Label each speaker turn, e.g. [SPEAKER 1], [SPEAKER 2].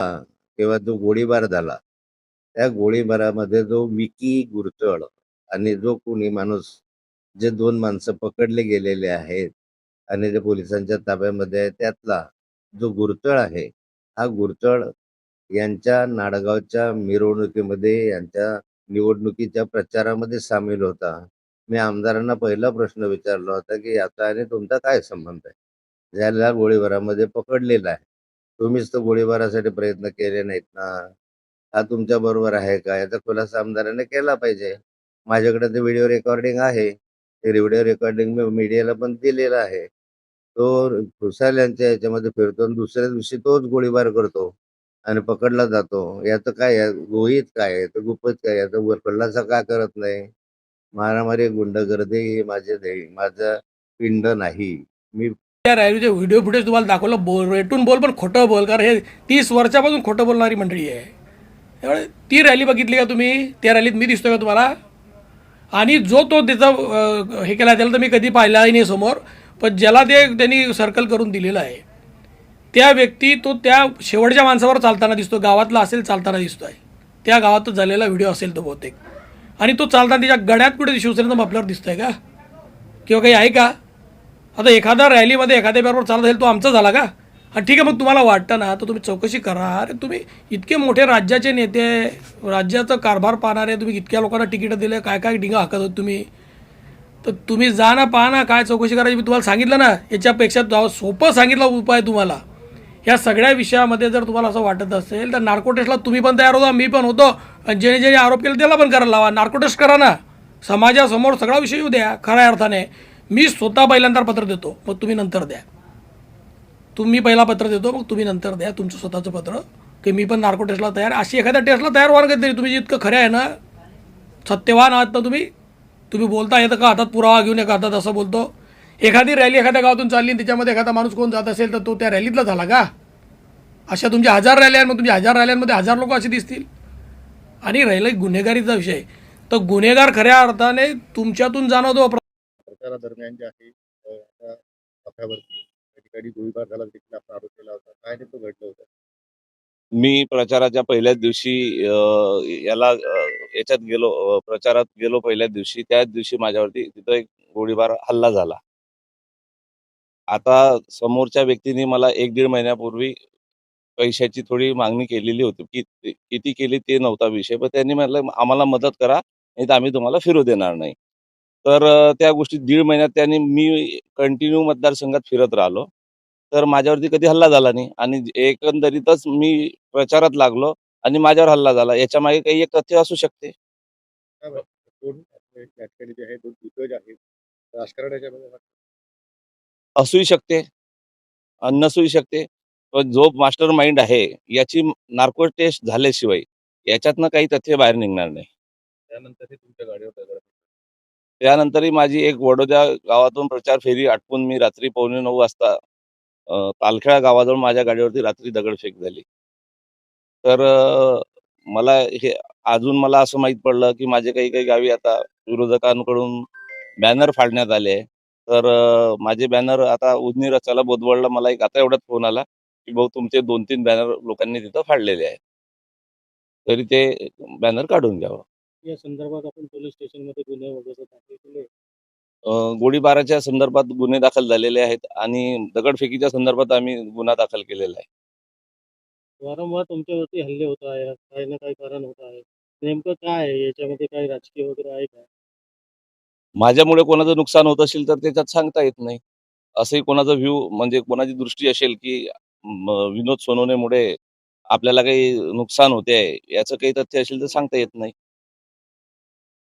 [SPEAKER 1] तेव्हा जो गोळीबार झाला त्या गोळीबारामध्ये जो विकी गुरतळ आणि जो कोणी माणूस जे दोन माणसं पकडले गेलेले आहेत आणि जे पोलिसांच्या ताब्यामध्ये आहे त्यातला जो गुरतळ आहे हा गुरतळ यांच्या नाडगावच्या मिरवणुकीमध्ये यांच्या निवडणुकीच्या प्रचारामध्ये सामील होता. मी आमदारांना पहिला प्रश्न विचारला होता की याचा आणि तुमचा काय संबंध आहे? ज्याला गोळीबारामध्ये पकडलेला आहे. तुम्हीच तर गोळीबारासाठी प्रयत्न केले नाहीत ना. हा तुमच्या बरोबर आहे का? याचा खुलासा आमदाराने केला पाहिजे. माझ्याकडे ते व्हिडिओ रेकॉर्डिंग आहे. ते व्हिडिओ रेकॉर्डिंग मी मीडियाला पण दिलेला आहे. तो खुसाल यांच्या याच्यामध्ये फिरतो आणि दुसऱ्या दिवशी तोच गोळीबार करतो आणि पकडला जातो. याचं काय आहे? गोहीत काय आहे? तर गुपत काय याचा वर खुलासा का करत नाही? मारामारी गुंडगर्दी ही माझे माझं पिंड नाही. मी
[SPEAKER 2] त्या रॅलीचे व्हिडिओ फुटेज तुम्हाला दाखवलं. बोल रेटून बोल पण खोटं बोल. कारण हे तीस वर्षापासून खोटं बोलणारी मंडळी आहे. त्यामुळे ती रॅली बघितली का तुम्ही? त्या रॅलीत मी दिसतो का तुम्हाला? आणि जो तो त्याचा हे केला त्याला तर मी कधी पाहिलाही नाही समोर. पण ज्याला ते त्यांनी सर्कल करून दिलेलं आहे त्या व्यक्ती तो त्या शेवटच्या माणसावर चालताना दिसतो गावातला असेल चालताना दिसतो आहे त्या गावातच झालेला व्हिडिओ असेल तो बहुतेक. आणि तो चालताना त्याच्या गड्यात कुठे शिवसेनेचं मफलर दिसतोय का? किंवा काही आहे का? आता एखादा रॅलीमध्ये एखाद्या बरोबर चालत असेल तो आमचा झाला का? हा ठीक आहे मग तुम्हाला वाटतं ना तर तुम्ही चौकशी करा. अरे तुम्ही इतके मोठे राज्याचे नेते राज्याचा कारभार पाहणारे तुम्ही इतक्या लोकांना तिकीटं दिले काय काय डिंगा हाकत होत तुम्ही? तर तुम्ही जा ना पहा ना काय चौकशी करायची. मी तुम्हाला सांगितलं ना याच्यापेक्षा सोपं सांगितलं उपाय तुम्हाला. या सगळ्या विषयामध्ये जर तुम्हाला असं वाटत असेल तर नार्कोटेस्टला तुम्ही पण तयार होता मी पण होतो. आणि ज्याने ज्याने आरोप केले त्याला पण करायला लावा. नार्कोटेस्ट करा ना. समाजासमोर सगळा विषय येऊ द्या खऱ्या अर्थाने. मी स्वतः पहिल्यांदा पत्र देतो मग तुम्ही नंतर द्या. तुम्ही पहिला पत्र देतो मग तुम्ही नंतर द्या. तुमचं स्वतःचं पत्र. की मी पण नार्को टेस्टला तयार अशी एखाद्या टेस्टला तयार व्हा काही कधीतरी तुम्ही जितकं खरं आहे ना सत्यवान आहात ना तुम्ही. तुम्ही बोलता येतं का हातात पुरावा घेऊन एका हातात असं बोलतो? एखादी रॅली एखाद्या गावातून चालली आणि त्याच्यामध्ये एखादा माणूस कोण जात असेल तर तो त्या रॅलीतला झाला का? अशा तुमच्या हजार रॅल्या आहेत मग तुमच्या हजार रॅल्यांमध्ये हजार लोक असे दिसतील. आणि राहिलं गुन्हेगारीचा विषय तर गुन्हेगार खऱ्या अर्थाने तुमच्यातून जाणवतो
[SPEAKER 3] प्रचारादरम्यान जे आहे अ, त्या ठिकाणी गोळीबार झाला देखील आपण आरोप केला होता. काय नेमकं घडलं होतं?
[SPEAKER 4] मी प्रचाराच्या पहिल्याच दिवशी याला याच्यात गेलो प्रचारात गेलो पहिल्याच दिवशी. त्याच दिवशी माझ्यावरती तिथं एक गोळीबार हल्ला झाला. आता समोरच्या व्यक्तीने मला एक दीड महिन्यापूर्वी पैशाची थोडी मागणी केलेली होती. की किती केली ते नव्हता विषय. पण त्यांनी म्हटलं आम्हाला मदत करा नाही तर आम्ही तुम्हाला फिरू देणार नाही. तर त्या गोष्टी दीड महिन्यात त्यांनी मी कंटिन्यू मतदारसंघात फिरत राहिलो. तर माझ्यावरती कधी हल्ला झाला नाही आणि एकंदरीतच मी प्रचारात लागलो आणि माझ्यावर हल्ला झाला. याच्या मागे काही एक तथ्य असू शकते. असूही शकते नसूही शकते. पण जो मास्टर माइंड आहे याची नार्को टेस्ट झाल्याशिवाय याच्यातनं काही तथ्य बाहेर निघणार नाही.
[SPEAKER 3] त्यानंतर हे तुमच्या गाडीवर
[SPEAKER 4] त्यानंतरही माझी एक वडोद्या गावातून प्रचार फेरी आटपून मी रात्री पावणे नऊ वाजता तालखेळा गावाजवळ माझ्या गाडीवरती रात्री दगडफेक झाली. तर मला हे अजून मला असं माहीत पडलं की माझे काही काही गावी आता विरोधकांकडून बॅनर फाडण्यात आले तर माझे बॅनर आता उजनी रस्त्याला बोदवडला मला एक आता एवढ्यात फोन आला की भाऊ तुमचे दोन तीन बॅनर लोकांनी तिथं फाडलेले आहेत. तरी ते बॅनर काढून घ्यावं.
[SPEAKER 3] या संदर्भात आपण पोलीस स्टेशनमध्ये गुन्हे वगैरे दाखल केले?
[SPEAKER 4] गोळीबाराच्या संदर्भात गुन्हे दाखल झालेले आहेत आणि दगडफेकीच्या संदर्भात आम्ही गुन्हा दाखल केलेला आहे.
[SPEAKER 3] वारंवार तुमच्यावरती हल्ले होत आहे काही ना काही कारण होत आहे. नेमकं काय आहे? याच्यामध्ये काही राजकीय वगैरे आहे का?
[SPEAKER 4] माझ्यामुळे कोणाचं नुकसान होत असेल तर त्याच्यात सांगता येत नाही. असंही कोणाचा व्ह्यू म्हणजे कोणाची दृष्टी असेल की विनोद सोनवणेमुळे आपल्याला काही नुकसान होते आहे याचं काही तथ्य असेल तर सांगता येत नाही.